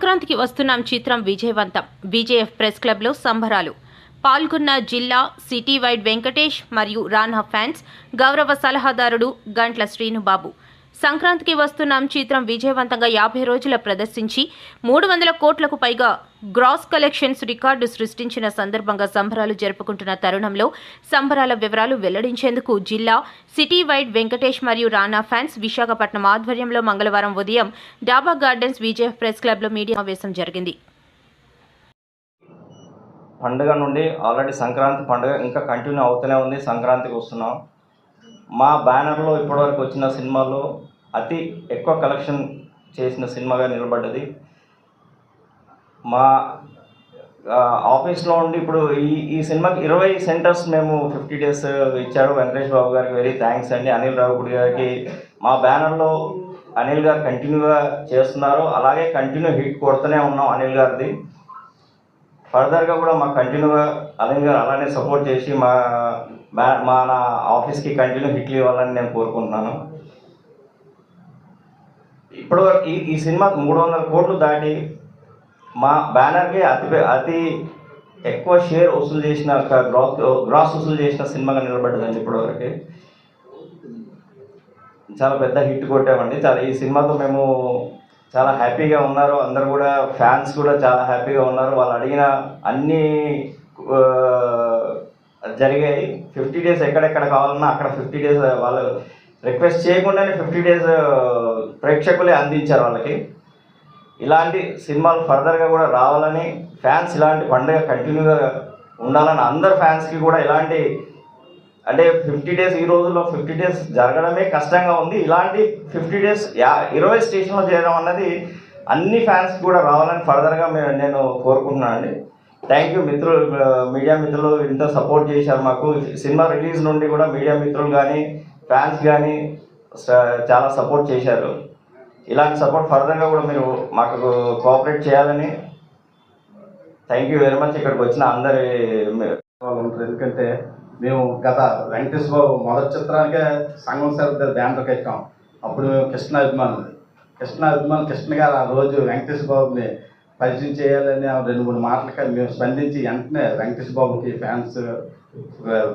సంక్రాంతికి వస్తున్నాం చిత్రం విజయవంతం. విజయఎఫ్ ప్రెస్ క్లబ్లో సంబరాలు. పాల్గొన్న జిల్లా సిటీ వైడ్ వెంకటేష్ మరియు రానా ఫ్యాన్స్ గౌరవ సలహాదారుడు గంట్ల శ్రీనుబాబు. సంక్రాంతికి వస్తున్నాం చిత్రం విజయవంతంగా యాభై రోజుల ప్రదర్శించి మూడు వందల కోట్లకు పైగా గ్రాస్ కలెక్షన్స్ రికార్డు సృష్టించిన సందర్భంగా సంబరాలు జరుపుకుంటున్న తరుణంలో సంబరాల వివరాలు వెల్లడించేందుకు జిల్లా సిటీ వైడ్ వెంకటేష్ మరియు రానా ఫ్యాన్స్ విశాఖపట్నం ఆధ్వర్యంలో మంగళవారం ఉదయం డాబా గార్డెన్స్ విజయ ప్రెస్ క్లబ్లో మీడియా సమావేశం జరిగింది. పండుగ నుండి ఆల్రెడీ సంక్రాంతి పండుగ ఇంకా కంటిన్యూ అవుతూనే ఉంది సంక్రాంతికి వస్తున్నాం. మా బ్యానర్లో ఇప్పటివరకు వచ్చిన సినిమాలో అతి ఎక్కువ కలెక్షన్ చేసిన సినిమాగా నిలబడ్డది మా ఆఫీస్లో ఉండి ఇప్పుడు ఈ ఈ సినిమాకి ఇరవై సెంటర్స్ మేము ఫిఫ్టీ డేస్ ఇచ్చారు. వెంకటేష్ బాబు గారికి వెరీ థ్యాంక్స్ అండి. అనిల్ రావుడి గారికి మా బ్యానర్లో అనిల్ గారు కంటిన్యూగా చేస్తున్నారు. అలాగే కంటిన్యూ హిట్ కొడుతూనే ఉన్నాం అనిల్ గారిది. ఫర్దర్గా కూడా మాకు కంటిన్యూగా అనిల్ గారు అలానే సపోర్ట్ చేసి మా బ్యా మా నా ఆఫీస్కి కంటిన్యూ హిట్లు ఇవ్వాలని నేను కోరుకుంటున్నాను. ఇప్పుడు ఈ ఈ సినిమాకి మూడు వందల కోట్లు దాటి మా బ్యానర్కి అతి అతి ఎక్కువ షేర్ వసూలు చేసిన గ్రాస్ గ్రాస్ వసూలు చేసిన సినిమాగా నిలబడ్డదండి ఇప్పటివరకు చాలా పెద్ద హిట్ కొట్టామండి. చాలా ఈ సినిమాతో మేము చాలా హ్యాపీగా ఉన్నారు. అందరు కూడా ఫ్యాన్స్ కూడా చాలా హ్యాపీగా ఉన్నారు. వాళ్ళు అడిగిన అన్ని జరిగాయి. ఫిఫ్టీ డేస్ ఎక్కడెక్కడ కావాలన్నా అక్కడ ఫిఫ్టీ డేస్ వాళ్ళు రిక్వెస్ట్ చేయకుండానే ఫిఫ్టీ డేస్ ప్రేక్షకులే అందించారు వాళ్ళకి. ఇలాంటి సినిమాలు ఫర్దర్గా కూడా రావాలని ఫ్యాన్స్ ఇలాంటి పండుగ కంటిన్యూగా ఉండాలని అందరు ఫ్యాన్స్కి కూడా ఇలాంటి అంటే ఫిఫ్టీ డేస్ ఈ రోజుల్లో ఫిఫ్టీ డేస్ జరగడమే కష్టంగా ఉంది. ఇలాంటి ఫిఫ్టీ డేస్ యా ఇరవై స్టేషన్లో చేయడం అన్నది అన్ని ఫ్యాన్స్ కూడా రావాలని ఫర్దర్గా నేను కోరుకుంటున్నాను అండి థ్యాంక్ యూ మిత్రులు మీడియా మిత్రులు ఇంత సపోర్ట్ చేశారు మాకు. సినిమా రిలీజ్ నుండి కూడా మీడియా మిత్రులు కానీ ఫ్యాన్స్ కానీ చాలా సపోర్ట్ చేశారు. ఇలాంటి సపోర్ట్ ఫర్దర్గా కూడా మీరు మాకు కోఆపరేట్ చేయాలని థ్యాంక్ యూ వెరీ మచ్ ఇక్కడికి వచ్చిన అందరి ఉంటారు ఎందుకంటే మేము గత వెంకటేశ్వర బాబు మొదటి చిత్రానికే సంగం సార్ దగ్గర ఎక్కాం అప్పుడు మేము కృష్ణ అభిమానులు. కృష్ణ అభిమానులు కృష్ణ గారు ఆ రోజు వెంకటేశ్వర బాబుని పరిచయం చేయాలని రెండు మూడు మాటలకి మేము స్పందించి వెంటనే వెంకటేష్ బాబుకి ఫ్యాన్స్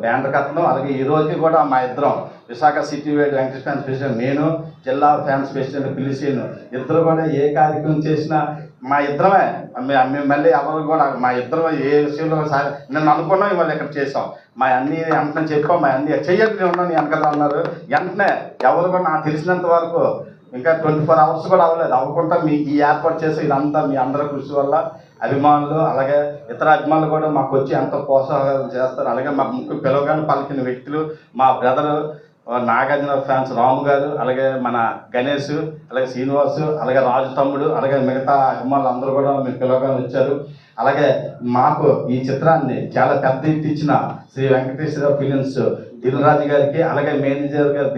బ్యానర్ కట్టడం అలాగే ఈ రోజుకి కూడా మా ఇద్దరం Visakha city wide Venkatesh fans president నేను జిల్లా ఫ్యాన్స్ ప్రెసిడెంట్ పిలిచిను. ఇద్దరు కూడా ఏ కార్యక్రమం చేసినా మా ఇద్దరమే. మేము మళ్ళీ ఎవరు కూడా మా ఇద్దరం ఏ విషయంలో సార్ నేను అనుకున్నాం ఇవాళ ఇక్కడ చేసాం మా అన్ని వెంటనే చెప్పాం మా అన్ని చెయ్యండి నేను ఉన్నాను వెనకాల అన్నారు వెంటనే ఎవరు కూడా నాకు తెలిసినంత వరకు ఇంకా ట్వంటీ ఫోర్ అవర్స్ కూడా అవ్వలేదు. అవ్వకుండా మీ ఈ ఏర్పాటు చేసి ఇదంతా మీ అందరి కృషి వల్ల అభిమానులు అలాగే ఇతర అభిమానులు కూడా మాకు వచ్చి ఎంతో ప్రోత్సాహాలు చేస్తారు. అలాగే మా ముఖ్య పిలవగానే పలికిన వ్యక్తులు మా బ్రదరు నాగార్జున ఫ్యాన్స్ రాము గారు అలాగే మన గణేష్ అలాగే శ్రీనివాసు అలాగే రాజు తమ్ముడు అలాగే మిగతా అభిమానులు అందరూ కూడా మీరు పిలవగానే వచ్చారు. అలాగే మాకు ఈ చిత్రాన్ని చాలా పెద్ద ఇచ్చిన శ్రీ వెంకటేశ్వర ఫిలిమ్స్ దిల్రాజు గారికి అలాగే మేనేజర్ గారి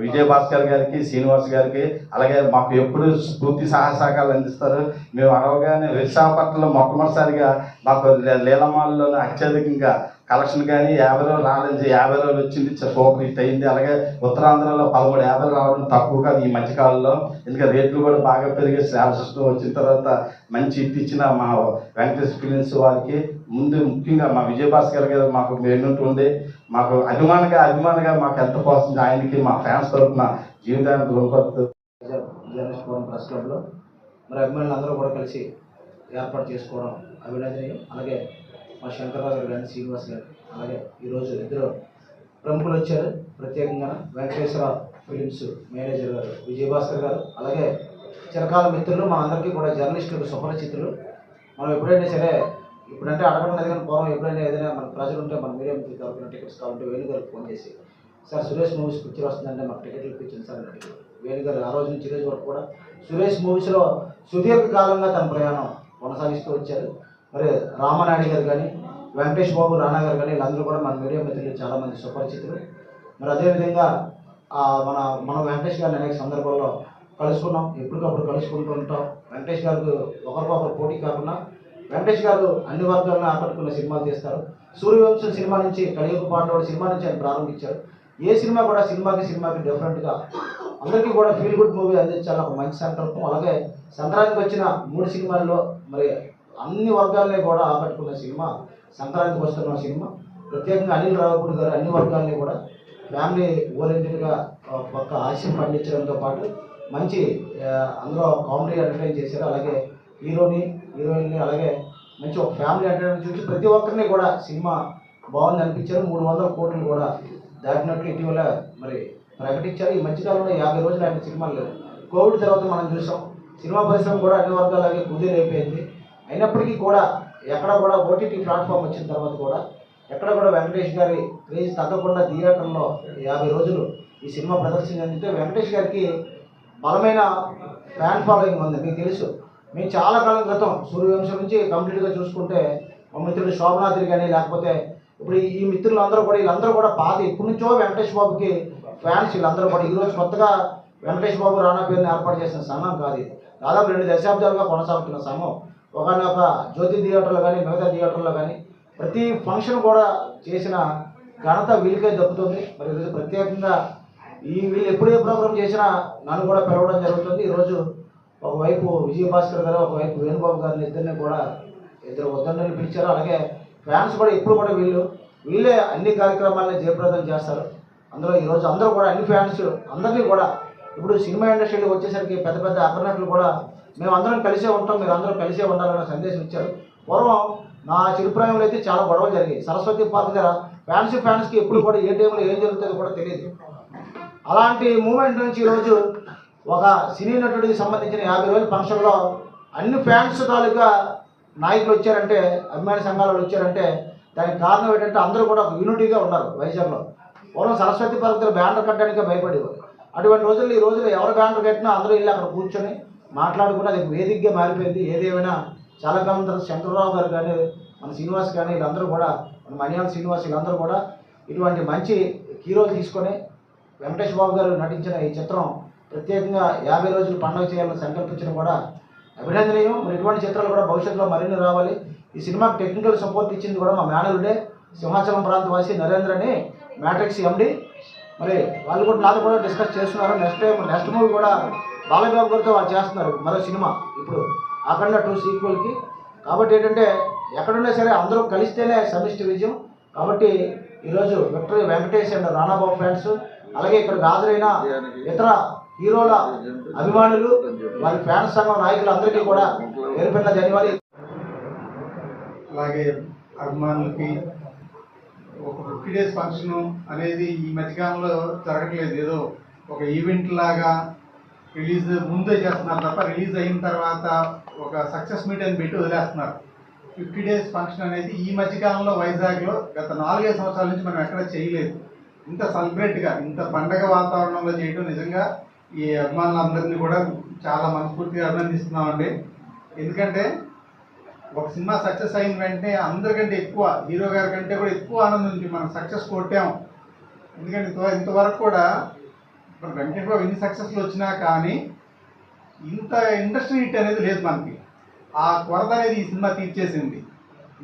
విజయభాస్కర్ విజయ భాస్కర్ గారికి శ్రీనివాస్ గారికి అలాగే మాకు ఎప్పుడు స్ఫూర్తి సహాయ సహకారాలు అందిస్తారు. మేము అడవగానే విశాఖపట్నంలో మొట్టమొదటిసారిగా మాకు లే- లీలమాల్లో అత్యధికంగా కలెక్షన్ కానీ యాభై రోజులు రాలేదు యాభై రోజులు వచ్చింది సూపర్ హిట్ అయింది. అలాగే ఉత్తరాంధ్రలో పదమూడు యాభై రావడం తక్కువ కాదు ఈ మధ్యకాలంలో ఎందుకంటే రేట్లు కూడా బాగా పెరిగి స్లాబ్ సిస్టమ్ వచ్చిన తర్వాత మంచి హిట్ ఇచ్చిన మా వెంకటేష్ ఫిలిమ్స్ వారికి. ముందు ముఖ్యంగా మా విజయభాస్కర్ గారు మాకు ఎన్నుంటుంది మాకు అభిమానగా అభిమానగా మాకు ఎంత పోస్తుంది ఆయనకి మా ఫ్యాన్స్ తరఫున జీవితానికి రుణపడుతూ జర్నలిస్ట్ ఫోరం ప్రెస్ క్లబ్లో. మరి అభిమానులు అందరూ కూడా కలిసి ఏర్పాటు చేసుకోవడం అభినందనీయం. అలాగే మా శంకర్రావు గారు కానీ శ్రీనివాస్ గారు అలాగే ఈరోజు ఇద్దరు ప్రముఖులు వచ్చారు. ప్రత్యేకంగా వెంకటేశ్వర ఫిలిమ్స్ మేనేజర్ గారు విజయభాస్కర్ గారు అలాగే చిరకాల మిత్రులు మా అందరికీ కూడా జర్నలిస్టులు సుపరిచితులు. మనం ఎప్పుడైనా సరే ఇప్పుడంటే అడగడం లేదు కానీ పూర్వం ఎప్పుడైనా ఏదైనా మన ప్రజలు ఉంటే మన మీడియా మిత్రులు తరపున టికెట్స్ కావాలంటే వేణు గారికి ఫోన్ చేసి సార్ సురేష్ మూవీస్ పిక్చర్ వస్తుందంటే మాకు టికెట్లు ఇప్పించింది సార్ అని వేణుగారు గారు ఆ రోజు నుంచి ఈ రోజు వరకు కూడా సురేష్ మూవీస్లో సుదీర్ఘకాలంగా తన ప్రయాణం కొనసాగిస్తూ వచ్చారు. మరి రామనాయుడు గారు కానీ వెంకటేష్ బాబు రాణా గారు కానీ వీళ్ళందరూ కూడా మన మీడియా మిత్రులు చాలామంది సుపరిచితులు. మరి అదేవిధంగా మన మనం వెంకటేష్ గారిని అనేక సందర్భాల్లో కలుసుకున్నాం. ఎప్పటికప్పుడు కలుసుకుంటూ ఉంటాం. వెంకటేష్ గారికి ఒకరికొకరు పోటీ కాకుండా వెంకటేష్ గారు అన్ని వర్గాలను ఆకట్టుకున్న సినిమాలు తీస్తారు. సూర్యవంశం సినిమా నుంచి కలియుగ పాటలో సినిమా నుంచి ఆయన ప్రారంభించారు. ఏ సినిమా కూడా సినిమాకి సినిమాకి డిఫరెంట్గా అందరికీ కూడా ఫీల్ గుడ్ మూవీ అందించాలని ఒక మంచి సంకల్పం. అలాగే సంక్రాంతికి వచ్చిన మూడు సినిమాల్లో మరి అన్ని వర్గాలని కూడా ఆకట్టుకున్న సినిమా సంక్రాంతికి వస్తున్న సినిమా. ప్రత్యేకంగా అనిల్ రావుకుడు గారు అన్ని వర్గాల్ని కూడా ఫ్యామిలీ ఓరియంటెడ్గా ఒక పక్క హాస్యం పండించడంతో పాటు మంచి అందులో కామెడీ ఎంటర్టైన్ చేశారు. అలాగే హీరోని హీరోయిన్ని అలాగే మంచి ఒక ఫ్యామిలీ ఎంటర్టైన్మెంట్ చూసి ప్రతి ఒక్కరిని కూడా సినిమా బాగుంది అనిపించారు. మూడు వందల కోట్లు కూడా దాటినట్లు ఇటీవల మరి ప్రకటించారు. ఈ మధ్యకాలంలో యాభై రోజులు ఆయన సినిమాలు లేవు కోవిడ్ తర్వాత మనం చూసాం. సినిమా పరిశ్రమ కూడా అన్ని వర్గాలకి కుదిరైపోయింది అయినప్పటికీ కూడా ఎక్కడ కూడా ఓటీటీ ప్లాట్ఫామ్ వచ్చిన తర్వాత కూడా ఎక్కడ కూడా వెంకటేష్ గారి క్రేజ్ తగ్గకుండా థియేటర్లో యాభై రోజులు ఈ సినిమా ప్రదర్శన చెందితే వెంకటేష్ గారికి బలమైన ఫ్యాన్ ఫాలోయింగ్ ఉంది మీకు తెలుసు. మేము చాలా కాలం క్రితం సూర్యవంశం నుంచి కంప్లీట్గా చూసుకుంటే మా మిత్రుడు శోభనాద్రి కానీ లేకపోతే ఇప్పుడు ఈ- మిత్రులందరూ మిత్రులు అందరూ కూడా వీళ్ళందరూ కూడా పాత ఇప్పటి నుంచో వెంకటేష్ బాబుకి ఫ్యాన్స్ వీళ్ళందరూ కూడా. ఈరోజు కొత్తగా వెంకటేష్ బాబు రాణా పేరుని ఏర్పాటు చేసిన సంఘం కాదు దాదాపు రెండు దశాబ్దాలుగా కొనసాగుతున్న సంఘం. ఒకనొక జ్యోతి థియేటర్లో కానీ మిగతా థియేటర్లో కానీ ప్రతి ఫంక్షన్ కూడా చేసిన ఘనత వీళ్ళకే దక్కుతుంది. మరి ఈరోజు ప్రత్యేకంగా ఈ వీళ్ళు ఎప్పుడు ఏ ప్రోగ్రామ్ చేసినా నన్ను కూడా పిలవడం జరుగుతుంది. ఈరోజు ఒకవైపు విజయభాస్కర్ గారు ఒకవైపు వేణుబాబు గారిని ఇద్దరిని కూడా ఇద్దరు వద్దని పిలిచారు. అలాగే ఫ్యాన్స్ కూడా ఎప్పుడు కూడా వీళ్ళు వీళ్ళే అన్ని కార్యక్రమాలని జయప్రదం చేస్తారు. అందులో ఈరోజు అందరూ కూడా అన్ని ఫ్యాన్స్ అందరినీ కూడా ఇప్పుడు సినిమా ఇండస్ట్రీలో వచ్చేసరికి పెద్ద పెద్ద అగ్రనటులు కూడా మేము అందరం కలిసే ఉంటాం మీరు అందరూ కలిసే ఉండాలన్న సందేశం ఇచ్చారు. పూర్వం నా చిరుప్రాయంలో అయితే చాలా గొడవలు జరిగాయి. సరస్వతి పార్క్ దగ్గర ఫ్యాన్స్ ఫ్యాన్స్కి ఎప్పుడు కూడా ఏ టైంలో ఏం జరుగుతుందో కూడా తెలియదు. అలాంటి మూమెంట్ నుంచి ఈరోజు ఒక సినీ నటుడికి సంబంధించిన యాభై రోజుల ఫంక్షన్లో అన్ని ఫ్యాన్స్ తాలూకా నాయకులు వచ్చారంటే అభిమాన సంఘాల వాళ్ళు వచ్చారంటే దానికి కారణం ఏంటంటే అందరూ కూడా ఒక యూనిటీగా ఉన్నారు వైజాగ్లో. పూర్వం సరస్వతి పర్వతాలు బ్యానర్ కట్టడానికి భయపడేవారు. అటువంటి రోజుల్లో ఈ రోజుల్లో ఎవరు బ్యానర్ కట్టినా అందరూ వెళ్ళి అక్కడ కూర్చొని మాట్లాడుకుని అది వేదికగా మారిపోయింది. ఏదేమైనా చాలా కాలం తర్వాత శంకరరావు గారు కానీ మన శ్రీనివాస్ కానీ వీళ్ళందరూ కూడా మన మణియాల శ్రీనివాస్ వీళ్ళందరూ కూడా ఇటువంటి మంచి హీరోలు తీసుకొని వెంకటేష్ బాబు గారు నటించిన ఈ చిత్రం ప్రత్యేకంగా యాభై రోజులు పండుగ చేయాలని సంకల్పించడం కూడా అభినందనీయం. మరి ఇటువంటి చిత్రాలు కూడా భవిష్యత్తులో మరిన్ని రావాలి. ఈ సినిమాకి టెక్నికల్ సపోర్ట్ ఇచ్చింది కూడా మా మేనరుడే సింహాచలం ప్రాంతవాసి నరేంద్రని మ్యాట్రిక్స్ ఎండి మరి వాళ్ళు కూడా నాతో కూడా డిస్కస్ చేస్తున్నారు. నెక్స్ట్ టైం నెక్స్ట్ మూవీ కూడా బాలబాబు గారితో వాళ్ళు చేస్తున్నారు. మరో సినిమా ఇప్పుడు అఖండ టూ సీక్వెల్కి కాబట్టి ఏంటంటే ఎక్కడున్నా సరే అందరూ కలిస్తేనే సమిష్టి విజయం. కాబట్టి ఈరోజు victory Venkatesh and Ranababu fans అలాగే ఇక్కడ హాజరైన ఇతర హీరోల అభిమానులు వారి ఫ్యాన్స్ సంఘం నాయకులందరికీ కూడా పేరు పెట్టిన జనవరి అలాగే అభిమానులకి ఒక ఫిఫ్టీ డేస్ ఫంక్షన్ అనేది ఈ మధ్యకాలంలో జరగట్లేదు. ఏదో ఒక ఈవెంట్ లాగా రిలీజ్ ముందే చేస్తున్నారు తప్ప రిలీజ్ అయిన తర్వాత ఒక సక్సెస్ మీట్ అని పెట్టి వదిలేస్తున్నారు. ఫిఫ్టీ డేస్ ఫంక్షన్ అనేది ఈ మధ్యకాలంలో వైజాగ్లో గత నాలుగైదు సంవత్సరాల నుంచి మనం ఎక్కడ చేయలేదు. ఇంత సెలబ్రేట్గా ఇంత పండగ వాతావరణంలో చేయడం నిజంగా ఈ అభిమానులందరినీ కూడా చాలా మనస్ఫూర్తిగా అభినందిస్తున్నామండి. ఎందుకంటే ఒక సినిమా సక్సెస్ అయిన వెంటనే అందరికంటే ఎక్కువ హీరో గారి కంటే కూడా ఎక్కువ ఆనందం మనం సక్సెస్ కొట్టాం. ఎందుకంటే ఇంతవరకు కూడా ఇప్పుడు వెంకటేష్ ఎన్ని సక్సెస్లు వచ్చినా కానీ ఇంత ఇండస్ట్రీ హిట్ అనేది లేదు మనకి. ఆ కొరత అనేది ఈ సినిమా తీర్చేసింది.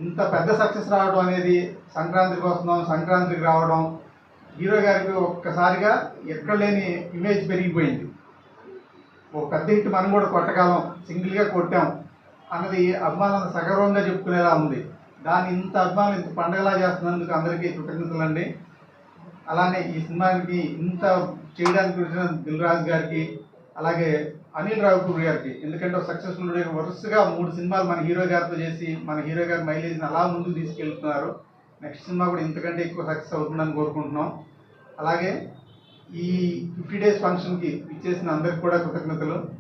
ఇంత పెద్ద సక్సెస్ రావడం అనేది సంక్రాంతికి వస్తున్నాం సంక్రాంతికి రావడం హీరో గారికి ఒక్కసారిగా ఎక్కడ లేని ఇమేజ్ పెరిగిపోయింది. ఒక పెద్ద హిట్ మనం కూడా కొట్టగలం సింగిల్గా కొట్టాం. అన్నది అభిమానం సగర్వంగా చెప్పుకునేలా ఉంది. దాన్ని ఇంత అభిమానం ఇంత పండగలా చేస్తున్నందుకు అందరికీ కృతజ్ఞతలు అండి అలానే ఈ సినిమాకి ఇంత చేయడానికి వచ్చిన దిల్ రాజు గారికి అలాగే అనిల్ రావుపూర్ గారికి ఎందుకంటే సక్సెస్ఫుల్ వరుసగా మూడు సినిమాలు మన హీరో గారితో చేసి మన హీరో గారి మైలేజ్ని అలా ముందుకు తీసుకెళ్తున్నారు. నెక్స్ట్ సినిమా కూడా ఇంతకంటే ఎక్కువ సక్సెస్ అవుతుందని కోరుకుంటున్నాం. అలాగే ఈ ఫిఫ్టీ డేస్ ఫంక్షన్కి ఇచ్చేసిన అందరికి కూడా కృతజ్ఞతలు.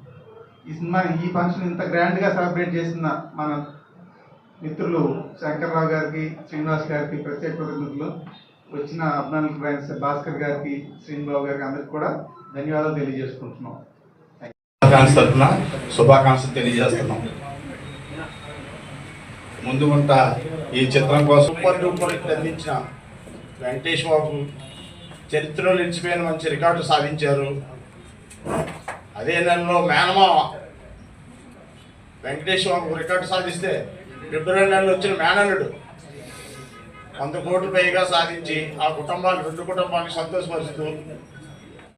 ఈ సినిమా ఈ ఫంక్షన్ ఇంత గ్రాండ్గా సెలబ్రేట్ చేసిన మన మిత్రులు శంకర్రావు గారికి శ్రీనివాస్ గారికి ప్రత్యేక కృతజ్ఞతలు వచ్చిన అభిమానులకు ఫ్రెండ్స్ భాస్కర్ గారికి శ్రీనిబాబు గారికి అందరికి కూడా ధన్యవాదాలు తెలియజేసుకుంటున్నాం. తరఫున శుభాకాంక్షలు తెలియజేస్తున్నాం. ముందు వంట ఈ చిత్రం కోసం సూపర్ డూపర్ అందించిన వెంకటేష్ బాబు చరిత్రలో నిలిచిపోయిన మంచి రికార్డు సాధించారు. అదే నెలలో మేనమామ వెంకటేశ్వర బాబు రికార్డు సాధిస్తే ఫిబ్రవరి నెలలో వచ్చిన మేనల్లుడు. వంద కోట్లు పైగా సాధించి ఆ కుటుంబాలు రెండు కుటుంబాన్ని సంతోషపరుస్తూ